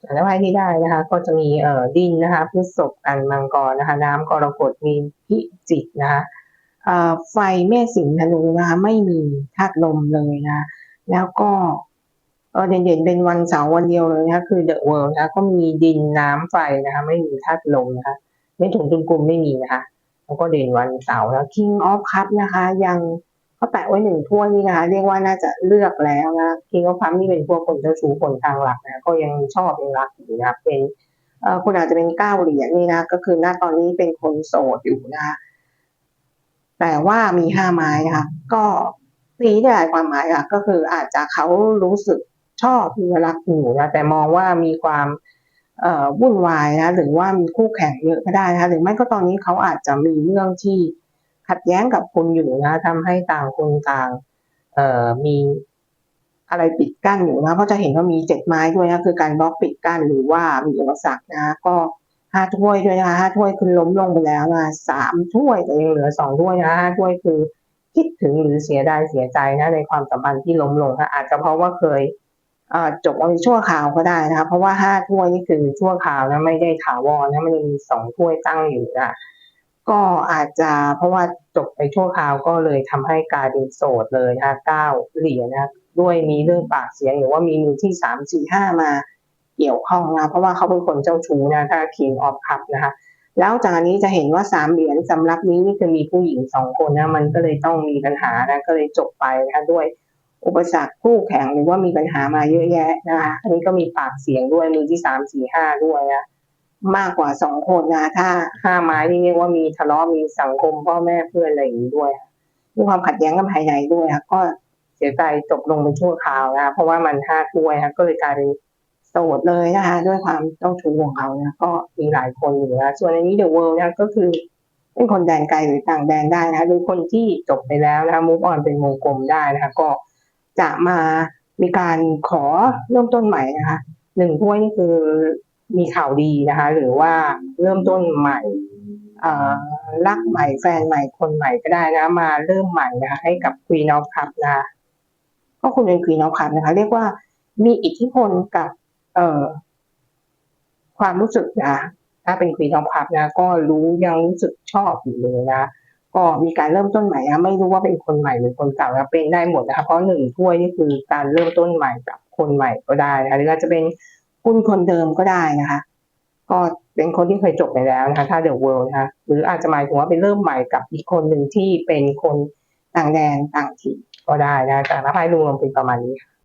แต่ละไพ่ที่ได้นะคะ ก็จะมีเอ่อดินนะคะพฤษภอันมังกรนะคะ น้ำกรกฎมีพิจิกนะคะเอ่อไฟเมษสิงห์ธนูนะคะไม่มีธาตุลมเลยนะ แล้วก็เออเด่นๆเป็นวันเสาร์วันเดียวเลยนะคะคือเดอะเวิลด์นะคะก็มีดินน้ำไฟนะคะ ไม่มีธาตุลมนะคะ ไม่ถุงตุนกลุ่มไม่มีนะคะ แล้วก็เด่นวันเสาร์แล้ว King of Cup นะคะ ยัง ขาแปะไว้หนึ่งถ้วยนี่นะคะเรียกว่าน่าจะเลือกแล้วนะ King of Cup นี่เป็นพวกคนเจ้าชู้คนทางหลักนะก็ยังชอบยังรักอยู่นะเป็นคุณอาจจะเป็นเก้าเหรียญนี่นะก็คือหน้าตอนนี้เป็นคนโสดอยู่นะแต่ว่ามีห้าไม้นะคะก็ตีได้หลายความหมายค่ะก็คืออาจจะเขารู้สึกชอบมีรักอยู่นะแต่มองว่ามีความเอ่อวุ่นวายนะหรือว่ามีคู่แข่งเยอะก็ได้นะคะหรือไม่ก็ตอนนี้เขาอาจจะมีเรื่องที่ ขัดแย้งกับคุณอยู่นะทำให้ต่างคนต่าง เอ่อมีอะไรปิดกั้นอยู่นะเพราะจะเห็นว่ามีเจ็ดไม้ด้วยนะคือการบล็อกปิดกั้นหรือว่ามีอุปสรรคนะ ก็ห้าถ้วยด้วยนะคะห้าถ้วยคือล้มลงไปแล้วนะสามถ้วยแต่ยังเหลือสองถ้วยนะห้าถ้วยคือคิดถึงหรือเสียดายเสียใจนะในความสัมพันธ์ที่ล้มลงค่ะอาจจะเพราะว่าเคยจบเอาชั่วคราวก็ได้นะคะเพราะว่าห้าถ้วยนี่คือชั่วคราวนะไม่ได้ถาวรนะมันมีสองถ้วยตั้งอยู่นะ ก็อาจจะเพราะว่าจบไปชั่วคราวก็เลยทำให้กลายเป็นโสดเลยนะเก้าเหรียญนะด้วยมีเรื่องปากเสียงหรือว่ามีมือที่สามสี่ห้ามาเกี่ยวข้องนะเพราะว่าเขาเป็นคนเจ้าชู้นะถ้า King of Cup นะคะแล้วจากนี้จะเห็นว่าสามเหรียญสำหรับนี้นี่คือมีผู้หญิงสองคนนะมันก็เลยต้องมีปัญหานะก็เลยจบไปนะด้วยอุปสรรคคู่แข่งหรือว่ามีปัญหามาเยอะแยะนะคะอันนี้ก็มีปากเสียงด้วยมือที่สามสี่ห้าด้วยนะ มากกว่าสองคนนะถ้าห้าไม้นี่เรียกว่ามีทะเลาะมีสังคมพ่อแม่เพื่อนอะไรอย่างนี้ด้วยค่ะมีความขัดแย้งกันภายในด้วยค่ะก็เสียใจจบลงเป็นชั่วคราวนะเพราะว่ามันห้าถ้วยนะก็เลยกลายเป็นโสดเลยนะคะด้วยความเจ้าชู้ของเขานะก็มีหลายคนอยู่นะส่วนอันนี้เดอะเวิลด์นะก็คือเป็นคนแดนไกลหรือต่างแดนได้นะคะหรือคนที่จบไปแล้วนะคะมุกออนเป็นวงกลมได้นะคะก็จะมามีการขอเริ่มต้นใหม่นะคะหนึ่งถ้วยนี่คือ มีข่าวดีนะคะ หรือว่าเริ่มต้นใหม่รักใหม่แฟนใหม่คนใหม่ก็ได้นะ มาเริ่มใหม่นะคะให้กับ Queen of Cup นะคะก็คุณเป็น Queen of Cup นะคะ เรียกว่ามีอิทธิพลกับ เอ่อ ความรู้สึกนะ ถ้าเป็น Queen of Cup นะ ก็รู้ยังรู้สึกชอบอยู่เลยนะก็มีการเริ่มต้นใหม่นะไม่รู้ว่าเป็นคนใหม่หรือคนเก่านะเป็นได้หมดนะคะเพราะหนึ่งถ้วยนี่คือการเริ่มต้นใหม่กับคนใหม่ก็ได้นะคะหรืออาจจะเป็น คุณคนเดิมก็ได้นะคะ ก็เป็นคนที่เคยจบไปแล้วนะคะ ถ้าเดอะเวิลด์นะคะ หรืออาจจะหมายถึงว่าไปเริ่มใหม่กับอีกคนหนึ่งที่เป็นคนต่างแดนต่างถิ่นก็ได้นะแต่ละไพ่รวมเป็นประมาณนี้ค่ะ